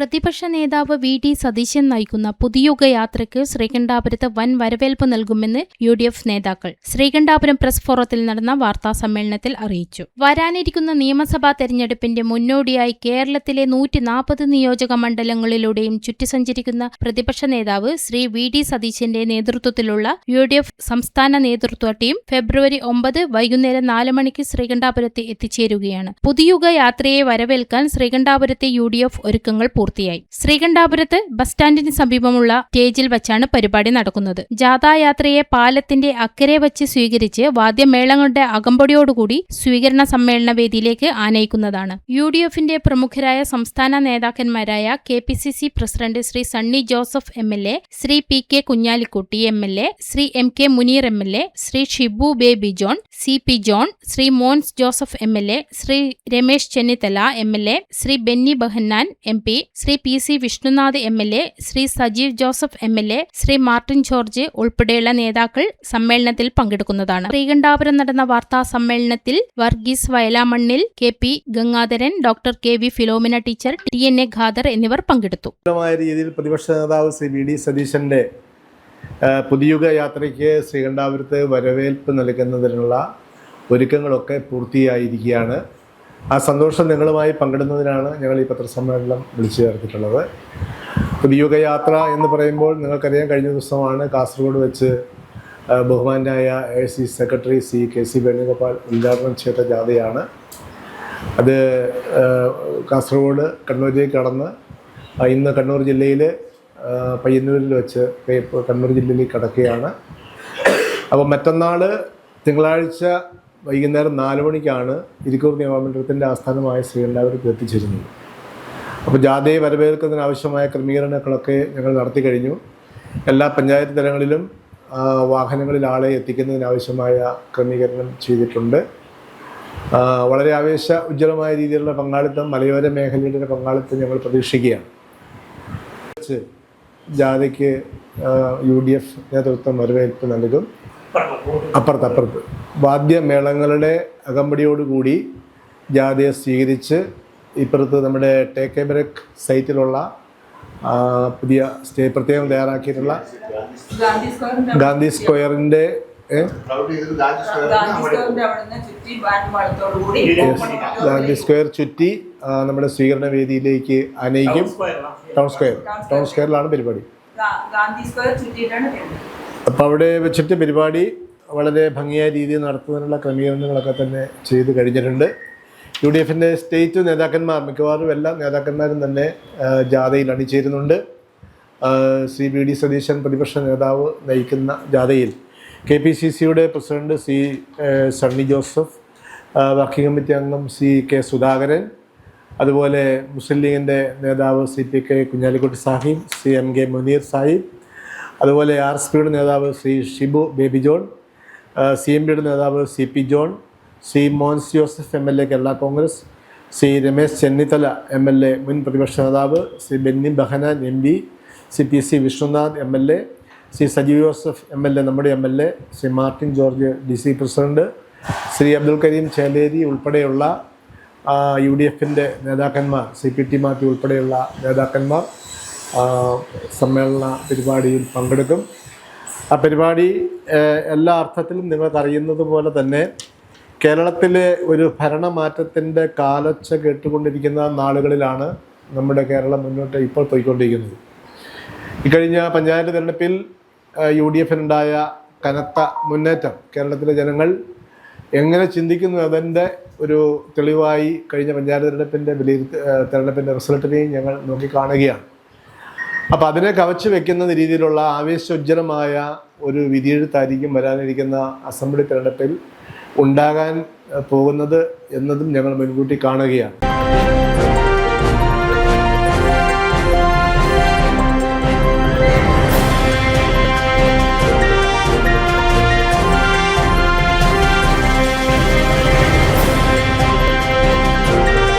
പ്രതിപക്ഷ നേതാവ് V D Satheesan നയിക്കുന്ന പുതിയുഗ യാത്രയ്ക്ക് ശ്രീകണ്ഠാപുരത്ത് വൻ വരവേൽപ്പ് നൽകുമെന്ന് യു ഡി എഫ് നേതാക്കൾ ശ്രീകണ്ഠാപുരം പ്രസ് ഫോറത്തിൽ നടന്ന വാർത്താ സമ്മേളനത്തിൽ അറിയിച്ചു. വരാനിരിക്കുന്ന നിയമസഭാ തെരഞ്ഞെടുപ്പിന്റെ മുന്നോടിയായി കേരളത്തിലെ നൂറ്റി നാൽപ്പത് നിയോജക മണ്ഡലങ്ങളിലൂടെയും ചുറ്റി സഞ്ചരിക്കുന്ന പ്രതിപക്ഷ നേതാവ് ശ്രീ വി ഡി സതീശന്റെ നേതൃത്വത്തിലുള്ള യു ഡി എഫ് സംസ്ഥാന നേതൃത്വ ടീം ഫെബ്രുവരി ഒമ്പത് വൈകുന്നേരം നാല് മണിക്ക് ശ്രീകണ്ഠാപുരത്ത് എത്തിച്ചേരുകയാണ്. പുതിയുഗ യാത്രയെ വരവേൽക്കാൻ ശ്രീകണ്ഠാപുരത്തെ യു ഡി എഫ് ഒരുക്കങ്ങൾ പൂർത്തിയായി. ശ്രീകണ്ഠാപുരത്ത് ബസ് സ്റ്റാൻഡിന് സമീപമുള്ള സ്റ്റേജിൽ വച്ചാണ് പരിപാടി നടക്കുന്നത്. ജാഥായാത്രയെ പാലത്തിന്റെ അക്കരെ വച്ച് സ്വീകരിച്ച് വാദ്യമേളങ്ങളുടെ അകമ്പടിയോടുകൂടി സ്വീകരണ സമ്മേളന വേദിയിലേക്ക് ആനയിക്കുന്നതാണ്. യു ഡി എഫിന്റെ പ്രമുഖരായ സംസ്ഥാന നേതാക്കന്മാരായ K P C C president Shri Sunny Joseph M L A Shri P K Kunhalikutty M L A Shri M K Muneer M L A Shri Shibu Baby John C P John Shri Mons Joseph M L A Shri Ramesh Chennithala M L A Shri Benny Behanan M P Shri P C Vishnunath M L A Shri Sajeev Joseph M L A Shri Martin George ഉൾപ്പെടെയുള്ള നേതാക്കൾ സമ്മേളനത്തിൽ പങ്കെടുക്കുന്നതാണ്. ശ്രീകണ്ഠാപുരം നടന്ന വാർത്താ സമ്മേളനത്തിൽ Varghese Vayalamannil K P Gangadharan doctor K V Philomina teacher T N A Khader എന്നിവർ പങ്കെടുത്തു. രീതിയിൽ പ്രതിപക്ഷ നേതാവ് ശ്രീ വി ഡി സതീശന്റെ പുതിയുഗ യാത്രയ്ക്ക് ശ്രീകണ്ഠാപുരത്ത് വരവേൽപ്പ് നൽകുന്നതിനുള്ള ഒരുക്കങ്ങളൊക്കെ പൂർത്തിയായിരിക്കുകയാണ്. ആ സന്തോഷം നിങ്ങളുമായി പങ്കിടുന്നതിനാണ് ഞങ്ങൾ ഈ പത്രസമ്മേളനം വിളിച്ചു ചേർത്തിട്ടുള്ളത്. വിയോഗയാത്ര യാത്ര എന്ന് പറയുമ്പോൾ നിങ്ങൾക്കറിയാം കഴിഞ്ഞ ദിവസമാണ് കാസർഗോഡ് വെച്ച് ബഹുമാനായ A C secretary C K C Venugopal ഉദ്ഘാടനം ചെയ്ത ജാഥയാണ്. അത് കാസർഗോഡ് കണ്ണൂരിലേക്ക് കടന്ന് ഇന്ന് കണ്ണൂർ ജില്ലയിൽ പയ്യന്നൂരിൽ വെച്ച് കണ്ണൂർ ജില്ലയിലേക്ക് കടക്കുകയാണ്. അപ്പോൾ മറ്റന്നാൾ തിങ്കളാഴ്ച വൈകുന്നേരം നാല് മണിക്കാണ് ഇരിക്കൂർ നിയമമണ്ഡലത്തിന്റെ ആസ്ഥാനമായ ശ്രീകണ്ഠാപുരത്ത് എത്തിച്ചിരുന്നത്. അപ്പോൾ ജാഥയെ വരവേൽക്കുന്നതിന് ആവശ്യമായ ക്രമീകരണങ്ങളൊക്കെ ഞങ്ങൾ നടത്തി കഴിഞ്ഞു. എല്ലാ പഞ്ചായത്ത് തലങ്ങളിലും വാഹനങ്ങളിൽ ആളെ എത്തിക്കുന്നതിനാവശ്യമായ ക്രമീകരണം ചെയ്തിട്ടുണ്ട്. വളരെ ആവേശ ഉജ്ജ്വലമായ രീതിയിലുള്ള പങ്കാളിത്തം മലയോര മേഖലയുടെ പങ്കാളിത്തം ഞങ്ങൾ പ്രതീക്ഷിക്കുകയാണ്. ജാഥയ്ക്ക് യു ഡി എഫ് നേതൃത്വം വരവേൽപ്പ് നൽകും. അപ്പുറത്ത് അപ്പുറത്ത്. വാദ്യമേളങ്ങളുടെ അകമ്പടിയോടുകൂടി ജാഥയെ സ്വീകരിച്ച് ഇപ്പുറത്ത് നമ്മുടെ ടേക്ക് എ ബ്രേക്ക് സൈറ്റിലുള്ള പുതിയ സ്റ്റേ പ്രത്യേകം തയ്യാറാക്കിയിട്ടുള്ള ഗാന്ധി സ്ക്വയറിന്റെ? ഗാന്ധി സ്ക്വയർ ചുറ്റി നമ്മുടെ സ്വീകരണ വേദിയിലേക്ക് അനയിക്കും. ടൗൺ സ്ക്വയർ ടൗൺ സ്ക്വയറിലാണ് പരിപാടി. അപ്പോൾ അവിടെ വെച്ചിട്ട് പരിപാടി വളരെ ഭംഗിയായ രീതിയിൽ നടത്തുന്നതിനുള്ള ക്രമീകരണങ്ങളൊക്കെ തന്നെ ചെയ്ത് കഴിഞ്ഞിട്ടുണ്ട്. യു ഡി എഫിന്റെ സ്റ്റേറ്റ് നേതാക്കന്മാർ മിക്കവാറും എല്ലാ നേതാക്കന്മാരും തന്നെ ജാഥയിൽ അണിചേരുന്നുണ്ട്. സി വി ഡി സതീശൻ പ്രതിപക്ഷ നേതാവ് നയിക്കുന്ന ജാഥയിൽ. കെ പി സി സിയുടെ president C Sunny Joseph working committee അംഗം സി കെ സുധാകരൻ അതുപോലെ മുസ്ലിം ലീഗിന്റെ നേതാവ് C P K Kunhalikutty Sahib C M K Muneer Sahib അതുപോലെ ആർ എസ് പിയുടെ നേതാവ് ശ്രീ ഷിബു ബേബി ജോൺ സി എം പിയുടെ നേതാവ് C P John C Mons Joseph M L A Kerala Congress C Ramesh Chennithala M L A മുൻ പ്രതിപക്ഷ നേതാവ് C Benny Behanan M P C P C Vishnunath M L A C Sajeev Joseph M L A നമ്മുടെ M L A Shri Martin George D C president Shri Abdul Karim Cheleri ഉൾപ്പെടെയുള്ള U D എഫിന്റെ നേതാക്കന്മാർ C P T മാറ്റി ഉൾപ്പെടെയുള്ള നേതാക്കന്മാർ സമ്മേളന പരിപാടിയിൽ പങ്കെടുക്കും. ആ പരിപാടി എല്ലാ അർത്ഥത്തിലും നിങ്ങൾക്കറിയുന്നത് പോലെ തന്നെ കേരളത്തിലെ ഒരു ഭരണമാറ്റത്തിന്റെ കാലച്ച കേട്ടുകൊണ്ടിരിക്കുന്ന നാളുകളിലാണ് നമ്മുടെ കേരളം മുന്നോട്ട് ഇപ്പോൾ പോയിക്കൊണ്ടിരിക്കുന്നത്. ഇക്കഴിഞ്ഞ പഞ്ചായത്ത് തിരഞ്ഞെടുപ്പിൽ യു ഡി എഫിനുണ്ടായ കനത്ത മുന്നേറ്റം കേരളത്തിലെ ജനങ്ങൾ എങ്ങനെ ചിന്തിക്കുന്നു അതിന്റെ ഒരു തെളിവായി കഴിഞ്ഞ പഞ്ചായത്ത് തിരഞ്ഞെടുപ്പിന്റെ വിലയിരുത്ത തിരഞ്ഞെടുപ്പിന്റെ റിസൾട്ടിനെയും ഞങ്ങൾ നോക്കിക്കാണുകയാണ്. അപ്പോൾ അതിനെ കവച്ചു വെക്കുന്ന രീതിയിലുള്ള ആവേശോജ്ജലമായ ഒരു വിധിയെഴുത്തായിരിക്കും വരാനിരിക്കുന്ന അസംബ്ലി തെരഞ്ഞെടുപ്പിൽ ഉണ്ടാകാൻ പോകുന്നത് എന്നതും ഞങ്ങൾ മുൻകൂട്ടി കാണുകയാണ്.